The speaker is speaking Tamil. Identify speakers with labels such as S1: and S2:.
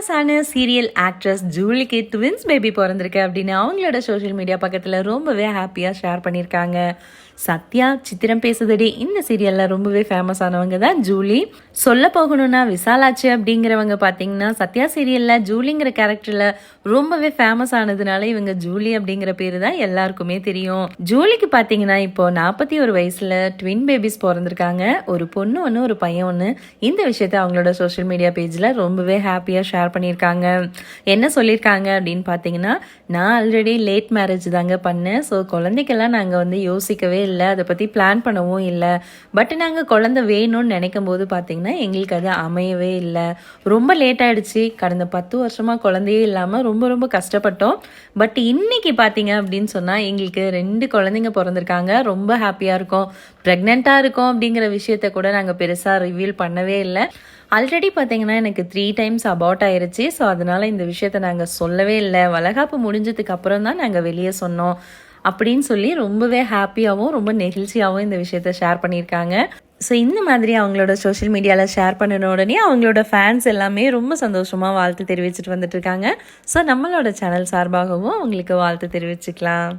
S1: ஃபேமஸான சீரியல் ஆக்ட்ரஸ் ஜூலிக்கு ட்வின்ஸ் பேபி பிறந்திருக்கு அப்படின்னு அவங்களோட சோஷியல் மீடியா பக்கத்தில் ரொம்பவே ஹாப்பியாக ஷேர் பண்ணியிருக்காங்க சத்யா சித்திரம் பேசுதடி இந்த சீரியலில் ரொம்பவே ஃபேமஸ் ஆனவங்க தான் ஜூலி. சொல்ல போகணும்னா விசாலாச்சு அப்படிங்கிறவங்க பார்த்தீங்கன்னா சத்யா சீரியலில் ஜூலிங்கிற கேரக்டரில் ரொம்பவே ஃபேமஸ் ஆனதுனால இவங்க ஜூலி அப்படிங்கிற பேர் தான் எல்லாருக்குமே தெரியும். ஜூலிக்கு பார்த்தீங்கன்னா இப்போ நாற்பத்தி ஒரு வயசில் ட்வின் பேபிஸ் பிறந்திருக்காங்க. ஒரு பொண்ணு ஒன்று ஒரு பையன் ஒன்று இந்த விஷயத்த அவங்களோட சோஷியல் மீடியா பேஜில் ரொம்பவே ஹாப்பியாக ஷேர் பண்ணியிருக்காங்க. என்ன சொல்லியிருக்காங்க அப்படின்னு பார்த்தீங்கன்னா நான் ஆல்ரெடி லேட் மேரேஜ் தாங்க பண்ணேன். ஸோ குழந்தைக்கெல்லாம் நாங்கள் வந்து யோசிக்கவே இல்லை. அதை பற்றி பிளான் பண்ணவும் இல்லை. பட் நாங்கள் குழந்தை வேணும்னு நினைக்கும் போது பார்த்தீங்கன்னா எங்களுக்கு அது அமையவே இல்லை. ரொம்ப லேட் ஆயிடுச்சு. கடந்த பத்து வருஷமாக குழந்தையே இல்லாமல் ரொம்ப ரொம்ப கஷ்டப்பட்டோம். பட் இன்னைக்கு பார்த்தீங்க அப்படின்னு சொன்னால் எங்களுக்கு ரெண்டு குழந்தைங்க பிறந்திருக்காங்க. ரொம்ப ஹாப்பியாக இருக்கும். ப்ரெக்னெண்ட்டாக இருக்கும் அப்படிங்கிற விஷயத்த கூட நாங்கள் பெருசாக ரிவீல் பண்ணவே இல்லை. ஆல்ரெடி பார்த்தீங்கன்னா எனக்கு த்ரீ டைம்ஸ் அபவுட் ஆயிருச்சு. ஸோ அதனால் இந்த விஷயத்த நாங்கள் சொல்லவே இல்லை. வளகாப்பு முடிஞ்சதுக்கு அப்புறம் தான் நாங்கள் வெளியே சொன்னோம். அப்படின்னு சொல்லி ரொம்பவே ஹாப்பியாகவும் ரொம்ப நெகிழ்ச்சியாகவும் இந்த விஷயத்த ஷேர் பண்ணியிருக்காங்க. ஸோ இந்த மாதிரி அவங்களோட சோஷியல் மீடியாவில் ஷேர் பண்ணின உடனே அவங்களோட ஃபேன்ஸ் எல்லாமே ரொம்ப சந்தோஷமாக வாழ்த்து தெரிவிச்சிட்டு வந்துட்டுருக்காங்க ஸோ நம்மளோட சேனல் சார்பாகவும் அவங்களுக்கு வாழ்த்து தெரிவிச்சுக்கலாம்.